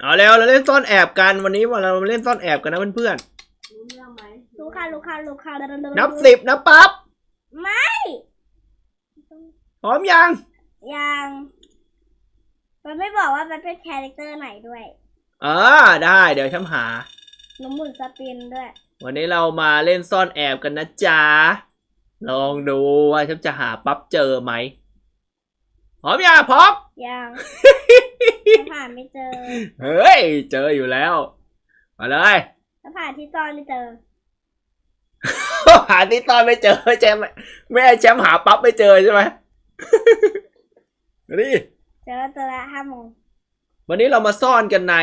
เอาแล้วเราเล่นซ่อนแอบกันวันนี้เราเล่นซ่อนแอบกันนะเพื่อนรู้เรื่องไหมลูกค้าลูกค้าลูกค้าๆนับสิบนะปั๊บไม่พร้อมยังยังมันไม่บอกว่ามันเป็นคาแรคเตอร์ไหนด้วยอ่าได้เดี๋ยวฉันหา หนูหมุนสปินด้วย วันนี้เรามาเล่นซ่อนแอบกันนะจ๊ะลองดูว่าฉันจะหาปั๊บเจอไหมพร้อมยังพร้อมยังถ้า ผ่านไม่เจอเฮ้ย เจออยู่แล้ว มาเลยถ้าผ่านที่ซ่อนไม่เจอ หาที่ตอนไม่เจอแชมป์ไม่ให้แชมป์หาปั๊บไม่เจอใช่ไหม นี่เจอเจอละห้าโมงวันนี้เรามาซ่อนกันใน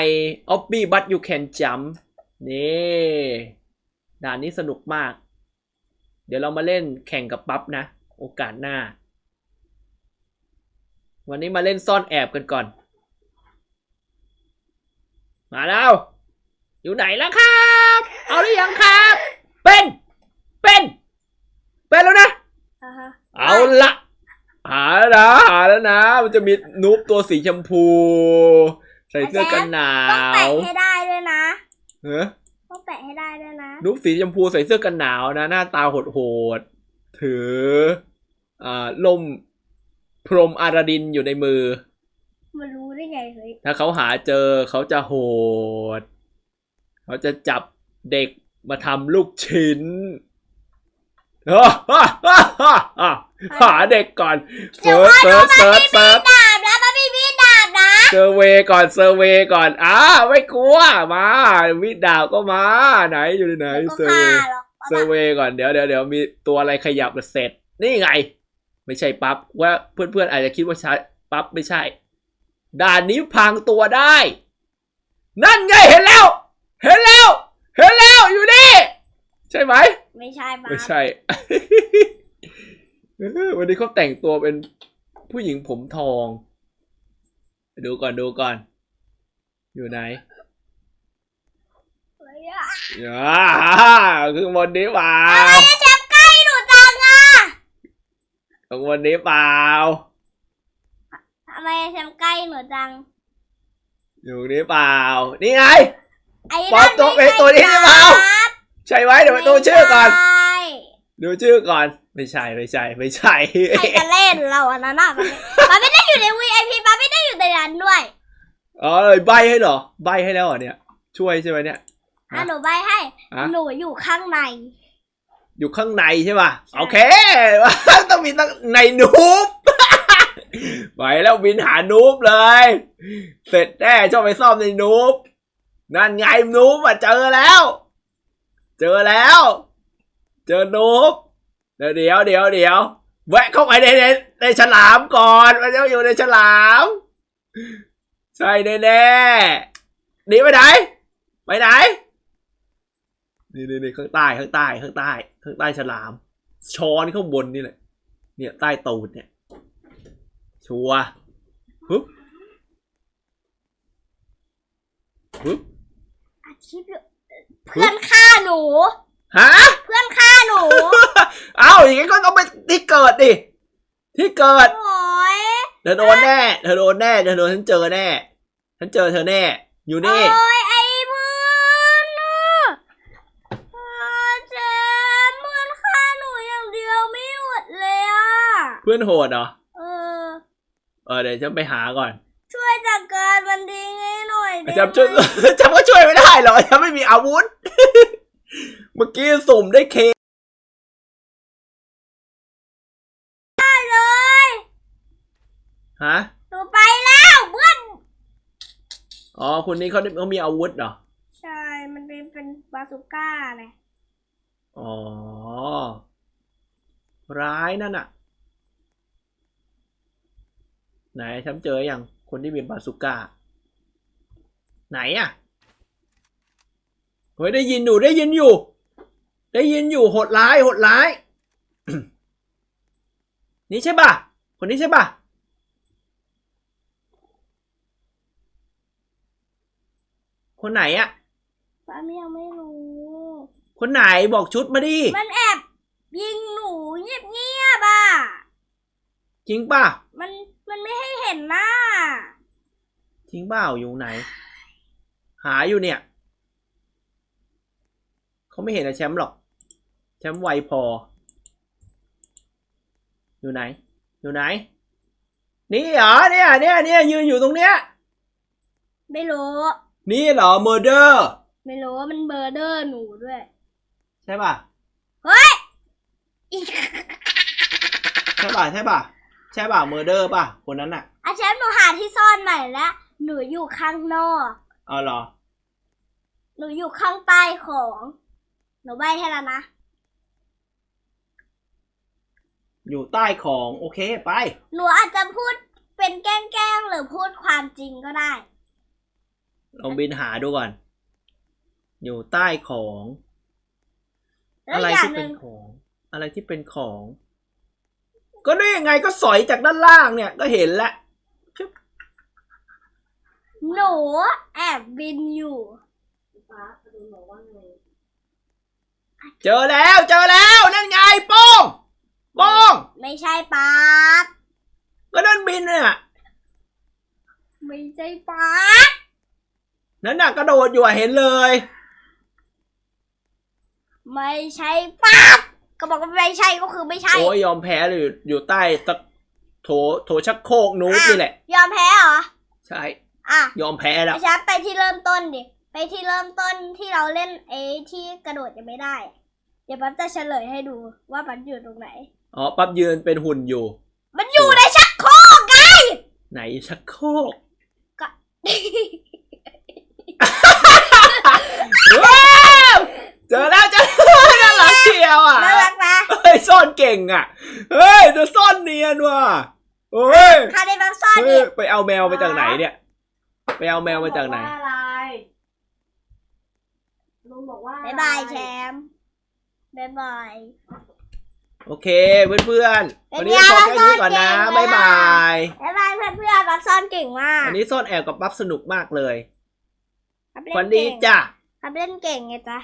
Obby But You Can Jump นี่ด่านนี้สนุกมาก เดี๋ยวเรามาเล่นแข่งกับปั๊บนะ โอกาสหน้า วันนี้มาเล่นซ่อนแอบกันก่อน มาแล้ว อยู่ไหนแล้วครับ เอาหรือยังครับ เป็น เป็น เป็นแล้วนะ อ่าฮะเอาละหาแล้วนะหาแล้วนะ มันจะมีนูบตัวสีชมพู ใส่เสื้อกันหนาต้องแปะวให้ได้ด้วยนะ เฮ้ยต้องแปะให้ได้ด้วยนะนูบสีชมพูใส่เสื้อกันหนาวนะ หน้าตาโหดๆถืออ่าลมพรหมอาราดินอยู่ในมือมันรู้ ได้ไงเฮ้ยถ้าเขาหาเจอเขาจะโหด เขาจะจับเด็กมาทำลูกชิ้นหาเด็กก่อนเซิร์ชเซิร์ชเซิร์ชเซิร์ชดาบนะมันไม่มีดาบนะเซอร์เวย์ก่อนเซอร์เวย์ก่อนอ้าไม่กลัวมามีดดาบก็มา ไหนอยู่ไหนแล้วก็เซอร์เวฆ่าย์หรอกเซอร์เวย์ก่อนเดี๋ยวเดี๋ยวเดี๋ยวมีตัวอะไรขยับเสร็จ นี่ไง ไม่ใช่ปั๊บว่าเพื่อนๆอาจจะคิดว่าใช่ปั๊บไม่ใช่ ด่านนี้พรางตัวได้ นั่นไงเห็นแล้ว เห็นแล้ว เห็นแล้วอยู่นี่ ใช่ไหม ไม่ใช่บ้าไม่ใช่เออวันนี้เขาแต่งตัวเป็นผู้หญิงผมทอง ดูก่อนดูก่อน อยู่ไหนอ่าคือบนนี้เปล่าแชมป์ใกล้หนูจังอะข้างบนนี้เปล่า ทำไมแชมป์ใกล้หนูจัง อยู่นี้เปล่า นี่ไง ไอ้ปลอมตัวเป็นตัวนี้หรือเปล่าครับใช่ไหมเดี๋ยวไปดูชื่อก่อนไม่ใช่ดูชื่อก่อน ไม่ใช่ไม่ใช่ไม่ใช่ใครจะเล่นเราอันนั้นอะมันมันไม่ได้อยู่ใน VIP มันไม่ได้อยู่ในนั้นด้วย อ๋อเลยใบให้เหรอ ใบให้แล้วเหรอเนี่ย ช่วยใช่ไหมเนี่ยอะหนูใบให้ฮะหนูอยู่ข้างใน อยู่ข้างในใช่ป่ะใช่โอเค ต้องมีตั้งในนูบ ไปแล้วบินหานูบเลย เสร็จแน่ชอบไปซ่อมในนูบนั่นไงนูบอะเจอแล้ว เจอแล้ว เจอนูบเดี๋ยวเดี๋ยวเดี๋ยวเดี๋ยวแวะเข้าไปในในในฉลามก่อนมันจะอยู่ในฉลาม ใช่แน่แน่หนีไปไหนไปไหนนี่นี่นี่ข้างใต้ข้างใต้ข้างใต้ ข้างใต้ฉลาม ช้อนข้างบนนี่แหละเนี่ยใต้ตูดเนี่ย ชัวร์ปึ๊บปึ๊บอาชีพอยู่เพื่อนฆ่าหนู ฮะ เพื่อนฆ่าหนู เอ้าอย่างงี้ก็ต้องไปที่เกิดดิ ที่เกิด โอ้ยเธอโดนแน่ เธอโดนแน่ เธอโดนฉันเจอแน่ ฉันเจอเธอแน่ อยู่นี่ โอ้ยไอ้เพื่อนน่ะเออเจมส์เพื่อนฆ่าหนูอย่างเดียวไม่หยุดเลยอะ เพื่อนโหดเหรอเออ เออเดี๋ยวฉันไปหาก่อนช่วยจัดการมันดีให้หน่อยได้จำช่วยไหมจำก็ช่วยไม่ได้หรอกฉันไม่มีอาวุธ เมื่อกี้สุ่มได้เคได้เลยฮะหนูไปแล้วเพื่อนอ๋อคนนี้เขาเขามีอาวุธเหรอ ใช่ มันเป็นเป็นบาซูก้าไงอ๋อ ร้ายนั่นน่ะ ไหนฉันเจออย่างคนที่มีบาสุก้า ไหนอะเฮ้ยได้ยินอยู่ได้ยินอยู่ ได้ยินอยู่โหดร้ายโหดร้าย นี่ใช่ป่ะ คนนี้ใช่ป่ะคนไหนอะป้าไม่ยังไม่รู้ คนไหนบอกชุดมาดิ มันแอบยิงหนูเงียบเงียบๆอะ จริงป่ะ มัน มันไม่ให้เห็นหน้าจริงเปล่าอยู่ไหน หาอยู่เนี่ย เขาไม่เห็นนะแชมป์หรอก แชมป์ไวพอ อยู่ไหน อยู่ไหน นี่เหรอเนี่ยเนี่ยเนี่ยยืนอยู่ตรงเนี้ย ไม่รู้ นี่เหรอเมอร์เดอร์ ไม่รู้ว่ามันเบอร์เดอร์หนูด้วย ใช่ป่ะ เฮ้ยอีก ใช่ป่ะ ใช่ป่ะ ใช่ป่ะเมอร์เดอร์ป่ะคนนั้นน่ะอาแชมป์หนูหาที่ซ่อนใหม่แล้วหนูอยู่ข้างนอกเอาเหรอ หนูอยู่ข้างใต้ของ หนูใบให้แล้วนะ อยู่ใต้ของโอเคไป หนูอาจจะพูดเป็นแกล้งๆหรือพูดความจริงก็ได้ ลองบินหาดูก่อน อยู่ใต้ของ แล้วอะไรอย่างที่หเป็นึ่นงของ อะไรที่เป็นของ ก็นี่ยังไงก็สอยจากด้านล่างเนี่ยก็เห็นแล้วหนูแอบบินอยู่ เจอแล้วเจอแล้วนั่นไงโป้งโป้งไม่ใช่ป๊าบก็นั่นบินเนี่ยไม่ใช่ป๊าบนั่นน่ะกระโดดอยู่อะเห็นเลย ไม่ใช่ป๊าบ ก็บอกว่าไม่ใช่ก็คือไม่ใช่โอ้ยยอมแพ้เลยอยู่อยู่ใต้ตะโถโถชักโครกนูบนี่แหละ ยอมแพ้เหรอ ใช่ อะยอมแพ้แล้วอาชับไปที่เริ่มต้นดิ ไปที่เริ่มต้นที่เราเล่นเอที่กระโดดยังไม่ได้อะเดี๋ยวปั๊บจะเฉลยให้ดูว่าปั๊บอยู่ตรงไหน อ๋อ ปั๊บยืนเป็นหุ่นอยู่ มันอยู่ในชักโครกไง ไหนชักโครกว้าวเจอแล้วเจอแล้วน่ารักเชียวอะ น่ารักนะ เฮ้ยซ่อนเก่งอะ เฮ้ยจะซ่อนเนียนว่ะโอ้ยคาได้ปั๊บซ่อนเฮ้ดิยไปเอาแมวมาจากไหนเนี่ย ไปเอาแมวมาจากไหนลุงบอกว่าอะไรลุงบอกว่าบ๊ายบายแชมป์บ๊ายบาย โอเคเพื่อนๆเป็นวันนี้ไงพอแค่นี้ก่อนนะซ่อนเก่งบ๊ายบาย บ๊ายบายเพื่อนๆปั๊บซ่อนเก่งมากวันนี้ซ่อนแอบกับปั๊บสนุกมากเลยปั๊บเล่วันนดีเก่งจ้ะปั๊บเล่นเก่งไงจ๊ะ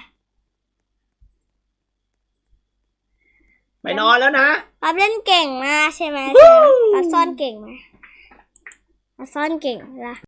ไปนอนแล้วนะปั๊บเล่นเก่งมากใช่ไหมแชมป์ปั๊บซ่อนเก่งไหมปั๊บซ่อนเก่งนะ